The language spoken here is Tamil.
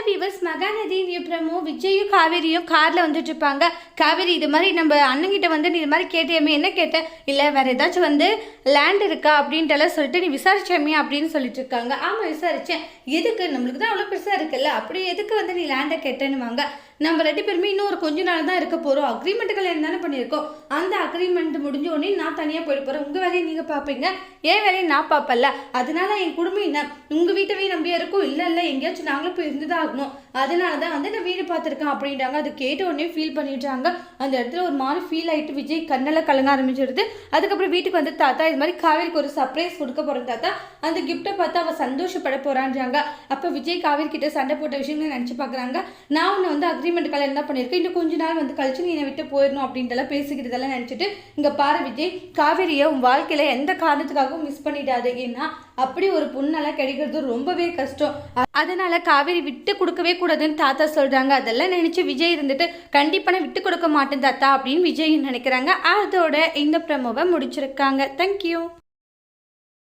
ஹலோ வீவர்ஸ் மகாநதியின் விஜயும் காவேரியும் காரில் வந்துட்டு இருப்பாங்க காவேரி இது மாதிரி நம்ம அண்ணங்கிட்ட வந்து நீ இது மாதிரி கேட்டியமே என்ன கேட்டேன் இல்லை வேறு ஏதாச்சும் வந்து லேண்ட் இருக்கா? அப்படின்ட்டுலாம் சொல்லிட்டு நீ விசாரிச்சாமே அப்படின்னு சொல்லிட்டு இருக்காங்க ஆமாம் விசாரித்தேன் எதுக்கு? நம்மளுக்கு தான் அவ்வளோ பெருசாக இருக்குல்ல? அப்படி எதுக்கு வந்து நீ லேண்டை கேட்டேன்னுவாங்க. நம்ம ரெண்டு பேருமே இன்னும் ஒரு கொஞ்ச நாள் தான் இருக்க போகிறோம் அக்ரிமெண்ட்டுகள் என்னென்ன பண்ணியிருக்கோம். அந்த அக்ரிமெண்ட் முடிஞ்ச உடனே நான் தனியாக போயிட்டு போகிறேன் உங்கள் வேலையை நீங்கள் பார்ப்பீங்க என் வேலையை நான் பார்ப்பல்ல அதனால என் குடும்பம் என்ன? உங்கள் வீட்டவே நம்பியாக இருக்கும் இல்லை எங்கேயாச்சும் நாங்களும் போய் இருந்து தான் ஆகணும். அதனால தான் வந்து நான் வீடு பார்த்துருக்கேன் அப்படின்றாங்க. அது கேட்ட உடனே ஃபீல் பண்ணிட்டாங்க அந்த இடத்துல ஒரு மாதிரி ஃபீல் ஆகிட்டு விஜய் கண்ணெல்லாம் கலங்க ஆரம்பிச்சிடுது. அதுக்கப்புறம் வீட்டுக்கு வந்து தாத்தா இது மாதிரி காவேரிக்கு ஒரு சர்ப்ரைஸ் கொடுக்க போகிறேன் தாத்தா. அந்த கிஃப்ட்டை பார்த்து அவள் சந்தோஷப்பட போகிறான்றாங்க அப்போ விஜய் காவேரி கிட்ட சண்டை போட்ட விஷயங்களை நினச்சி பார்க்குறாங்க. நான் உன்னை வந்து அக்ரிமெண்ட் கல்யாணம் என்ன பண்ணியிருக்கேன் இன்னும் கொஞ்ச நாள் வந்து கழிச்சு நீ என்னை விட்டு போயிடணும் அப்படின்ட்டுலாம் பேசிக்கிறதெல்லாம் நினச்சிட்டு இங்கே பாரு விஜய் காவேரியை உன் வாழ்க்கையில் எந்த காரணத்துக்காகவும் மிஸ் பண்ணிடாது. ஏன்னா அப்படி ஒரு பொண்ணெல்லாம் கிடைக்கிறது ரொம்பவே கஷ்டம். அதனால காவேரி விட்டு கொடுக்கவே கூடாதுன்னு தாத்தா சொல்றாங்க. அதெல்லாம் நினைச்சு விஜய் இருந்துட்டு கண்டிப்பாக நான் விட்டு கொடுக்க மாட்டேன் தாத்தா அப்படின்னு விஜய் நினைக்கிறாங்க. அதோட இந்த ப்ரமோவை முடிச்சிருக்காங்க. தேங்க்யூ